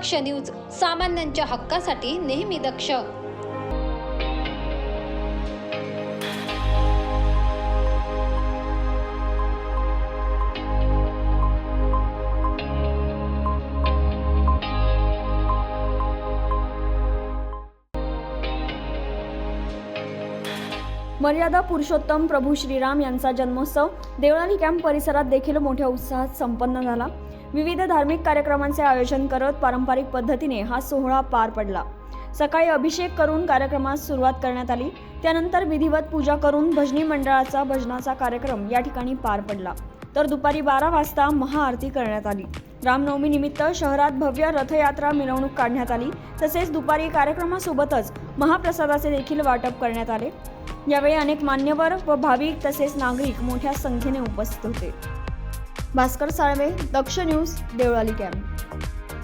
दक्ष news सामान्यांच्या हक्कासाठी नेहमी दक्ष. मर्यादा पुरुषोत्तम प्रभू श्रीराम यांचा जन्मोत्सव देवळाली कॅम्प परिसरात देखील मोठ्या उत्साहात संपन्न झाला. विविध धार्मिक कार्यक्रमांचे आयोजन करत पारंपरिक पद्धतीने हा सोहळा पार पडला. सकाळी अभिषेक करून कार्यक्रमास सुरुवात करण्यात आली. त्यानंतर विधिवत पूजा करून भजनी मंडळाचा भजनाचा कार्यक्रम या ठिकाणी पार पडला. तर दुपारी बारा वाजता महाआरती करण्यात आली. रामनवमी निमित्त शहरात भव्य रथयात्रा मिरवणूक काढण्यात आली. तसेच दुपारी कार्यक्रमासोबतच महाप्रसादाचे देखील वाटप करण्यात आले. यावेळी अनेक मान्यवर व भाविक तसेच नागरिक मोठ्या संख्येने उपस्थित होते. Bhaskar Salve Daksh news Deolali camp.